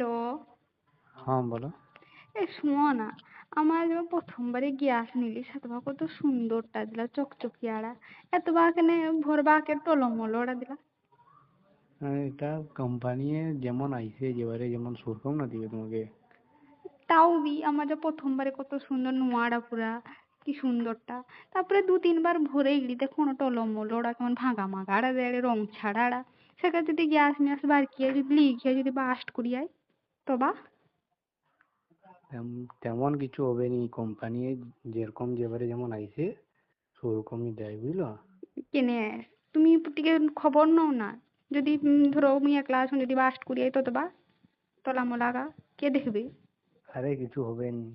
Hello. হ্যাঁ বলো। এ শোনো না আমার যখন প্রথমবারে গ্যাস নিলি সেতবা কত সুন্দরটা দিলা চকচকিয়াটা এতবা কেনে ভরবা কে টলমলোটা দিলা। হ্যাঁ, এটা কোম্পানি যেমন আইছে যেবারে যেমন সেরকম না দিবে তোমাকে? তাও বি আমার যে প্রথমবারে কত সুন্দর নোয়াটা পুরা কি সুন্দরটা তারপরে দু তিনবার ভরে গেলি দেখো না টলমলোটা কেমন ভাঙা মাগাড়া দেয় রং ছাড়াড়া সেটা যদি গ্যাস নিয়ে ম্যাস বারকিয়ে যদি লিখিয়ে যদি বাস্ট করিয়ায় বা? তেমন কিছু হবে নি। কোম্পানি যেরকম যেবারে যেমন আইছে সেরকমই দেয় বুঝলো? কেনে? তুমি টিকে খবর নাও না। যদি ধরো আমি একলা আসুন যদি বাস্ট করি আইতো তো বা? তলা মোলাগা কে দেখবে? আরে কিছু হবে নি।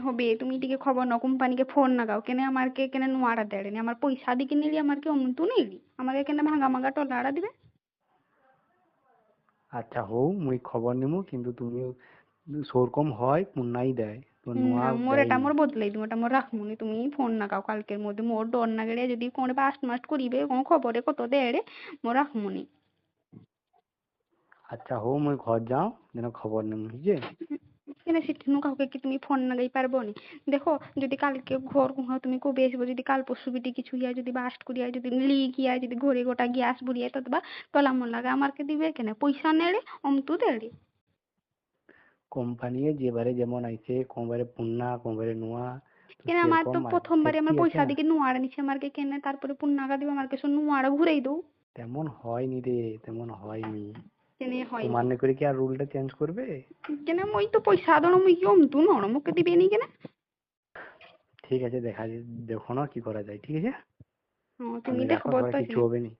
হবে। তুমি টিকে খবর নাও কোম্পানিকে ফোন লাগাও কেনে আমারকে কেনে নোয়ারা দেড়ে আমার পয়সা দিকে নিলি আমারকে অমন তো নিলি আমাকে কেনে ভাঙা মাগা টলাড়া দিবে? আচ্ছা হও মুই খবর নিমু কিন্তু তুমি সরকম হয় পুনাই দেয়? তো নোয়া না, মোর এটা দেয়নি। মোর বদলাই দিম ওটা মোর রাখমুনি তুমি ফোন নাকাও কালকের মধ্যে মোর ডর না গেলে যদি কোনে বাস্ট মাস্ট করিবে কোন খবরে কত দেড়ে মোর রাখমুনি আচ্ছা হো মুই ঘর যাও যেন খবর নিমু বুঝছে কেনে সেঠিনু কাউকে কি তুমি ফোন লাগাই পারব নি দেখো যদি কালকে ঘর কুহা তুমি কবে আসব? যদি কাল পরশু বিটি কিছু ইয়া যদি বাস্ট করিয়া যদি লিক ইয়া যদি ঘরে গোটা গ্যাস ভরিয়া তো বা তলা লাগা আমারকে দিবে কেনে? পয়সা নেড়ে অমতু দেড়ে। কোম্পানি যেবারে যেমন আইছে কোনবারে পুন্না কোনবারে নোয়া কেন আমার তো প্রথমবারে আমার পয়সা। দিকে নোয়ারা নিচ্ছে আমারকে কেনে? তারপরে পুন্নাগা দিবে আমারকে সব নোয়ারা ঘুরাই দৌ। তেমন হয়নি রে তেমন হয়নি। কেনে হয় তোমার করে কি আর রুলটা চেঞ্জ করবে? কেনে মই তো পয়সা দনো মুই কি অমতু নড় মুখে দিবে নি কেনে? ঠিক আছে দেখা দেখো না কি করা যায় ঠিক আছে? তুমি দেখব তো কিছু হবে নি।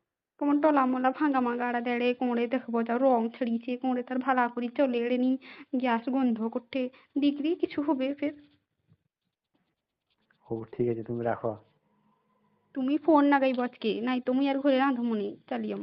কেমন টলা মলা ভাঙা মাগাড়া দেড়ে কোঁড়ে দেখব যা রং ছড়িয়েছে কোঁড়ে তার ভালা করে চলে এড়েনি গ্যাস গন্ধ করতে দিকরি কিছু হবে ফের। ও ঠিক আছে তুমি রাখো। তুমি ফোন লাগাইব আজকে নাই তুমি আর ঘরে রাঁধমুনি চালিয়ম।